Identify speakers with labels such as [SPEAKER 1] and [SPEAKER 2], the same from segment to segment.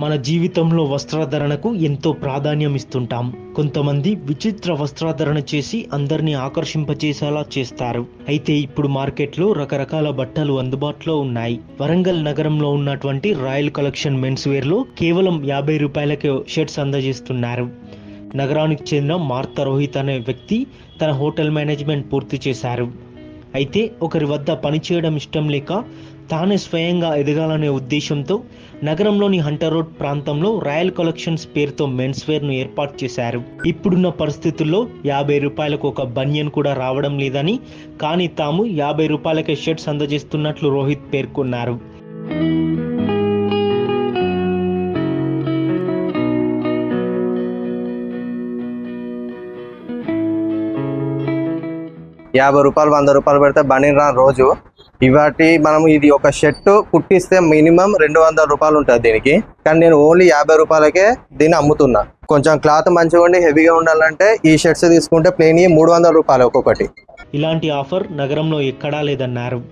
[SPEAKER 1] మన జీవితంలో వస్త్రధరణకు ఎంతో ప్రాధాన్యం ఇస్తుంటాం. కొంతమంది విచిత్ర వస్త్రాధరణ చేసి అందరినీ ఆకర్షింపచేసేలా చేస్తారు. అయితే ఇప్పుడు మార్కెట్లో రకరకాల బట్టలు అందుబాటులో ఉన్నాయి. వరంగల్ నగరంలో ఉన్నటువంటి రాయల్ కలెక్షన్ మెన్స్ వేర్లో కేవలం యాభై రూపాయలకే షర్ట్స్ అందజేస్తున్నారు. నగరానికి చెందిన మార్త రోహిత్ అనే వ్యక్తి తన హోటల్ మేనేజ్మెంట్ పూర్తి చేశారు. అయితే ఒకరి వద్ద పనిచేయడం ఇష్టం లేక తానే స్వయంగా ఎదగాలనే ఉద్దేశంతో నగరంలోని హంటర్ రోడ్ ప్రాంతంలో రాయల్ కలెక్షన్స్ పేరుతో మెన్స్ వేర్ను ఏర్పాటు చేశారు. ఇప్పుడున్న పరిస్థితుల్లో యాభై రూపాయలకు ఒక బనియన్ కూడా రావడం లేదని కానీ తాము యాభై రూపాయలకే షర్ట్స్ అందజేస్తున్నట్లు రోహిత్ పేర్కొన్నారు.
[SPEAKER 2] యాభై రూపాయలు వంద రూపాయలు పెడితే బనీన్ రాని రోజు. ఇవాటి మనం ఇది ఒక షర్ట్ కుట్టిస్తే మినిమం రెండు వందల రూపాయలు ఉంటుంది దీనికి. కానీ నేను ఓన్లీ యాభై రూపాయలకే దీన్ని అమ్ముతున్నా. కొంచెం క్లాత్ మంచిగా ఉండి హెవీగా ఉండాలంటే ఈ షర్ట్స్ తీసుకుంటే ప్లేన్ మూడు వందల రూపాయలు ఒక్కొక్కటి.
[SPEAKER 1] ఇలాంటి ఆఫర్ నగరంలో ఎక్కడా లేదన్నారు.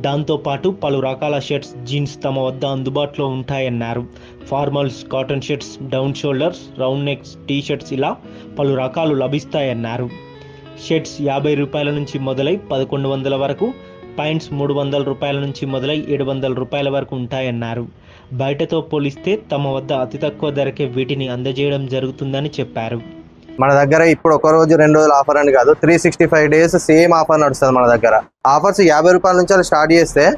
[SPEAKER 1] దాంతోపాటు పలు రకాల షర్ట్స్ జీన్స్ తమ వద్ద అందుబాటులో ఉంటాయన్నారు. Formals cotton shirts down shoulders round necks T shirts ఇలా పలు రకాలు లభిస్తాయన్నారు. షర్ట్స్ యాభై రూపాయల నుంచి మొదలై పదకొండు వందల వరకు పాయింట్స్ మూడు వందల రూపాయల నుంచి మొదలై ఏడు వందల రూపాయల వరకు ఉంటాయన్నారు. బయటతో పోలిస్తే తమ వద్ద అతి తక్కువ ధరకే వీటిని అందజేయడం జరుగుతుందని చెప్పారు.
[SPEAKER 2] మన దగ్గర ఇప్పుడు ఒక రోజు రెండు రోజులు ఆఫర్ అని కాదు three sixty five days same offer నడుస్తుంది మన దగ్గర. ఆఫర్స్ యాభై రూపాయల నుంచి అలా స్టార్ట్ చేస్తే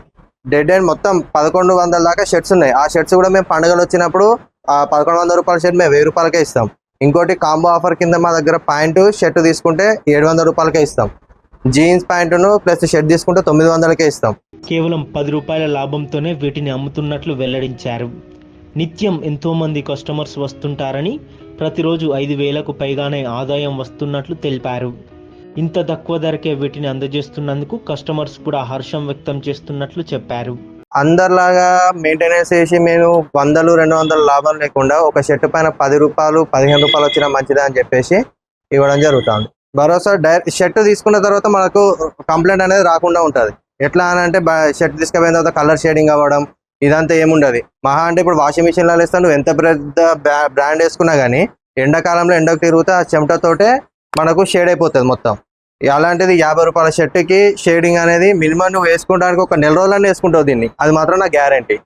[SPEAKER 2] డెడ్ అండ్ మొత్తం పదకొండు వందల దాకా షర్ట్స్ ఉన్నాయి. ఆ షర్ట్స్ కూడా మేము పండుగలు వచ్చినప్పుడు ఆ పదకొండు వందల రూపాయల షర్ట్ మేము వెయ్యి రూపాయలకే ఇస్తాం. ఇంకోటి కాంబో ఆఫర్ కింద మా దగ్గర ప్యాంటు షర్ట్ తీసుకుంటే ఏడు వందల రూపాయలకే ఇస్తాం. జీన్స్ ప్యాంటును ప్లస్ షర్ట్ తీసుకుంటే తొమ్మిది వందలకే ఇస్తాం.
[SPEAKER 1] కేవలం పది రూపాయల లాభంతోనే వీటిని అమ్ముతున్నట్లు వెల్లడించారు. నిత్యం ఎంతోమంది కస్టమర్స్ వస్తుంటారని ప్రతిరోజు ఐదు వేలకు పైగానే ఆదాయం వస్తున్నట్లు తెలిపారు. ఇంత తక్కువ ధరకే వీటిని అందజేస్తున్నందుకు కస్టమర్స్ కూడా హర్షం వ్యక్తం చేస్తున్నట్లు చెప్పారు.
[SPEAKER 2] అందరిలాగా మెయింటెనెన్స్ చేసి మేము వందలు రెండు వందలు లాభం లేకుండా ఒక షర్ట్ పైన పది రూపాయలు పదిహేను రూపాయలు వచ్చినా మంచిదే అని చెప్పేసి ఇవ్వడం జరుగుతుంది. భరోసా డైరెక్ట్ షర్ట్ తీసుకున్న తర్వాత మనకు కంప్లైంట్ అనేది రాకుండా ఉంటుంది. ఎట్లా అని అంటే షర్ట్ తీసుకుపోయిన తర్వాత కలర్ షేడింగ్ అవ్వడం ఇదంతా ఏముండదు. మహా అంటే ఇప్పుడు వాషింగ్ మిషన్లో వేస్తాను నువ్వు ఎంత పెద్ద బ్రాండ్ వేసుకున్నా కానీ ఎండాకాలంలో ఎండకు తిరుగుతా ఆ చెమటతోటే మనకు షేడ్ అయిపోతుంది మొత్తం. అలాంటిది యాభై రూపాయల షర్ట్కి షేడింగ్ అనేది మినిమం నువ్వు వేసుకోవడానికి ఒక నెల రోజులన్నీ వేసుకుంటావు దీన్ని. అది మాత్రం నా గ్యారంటీ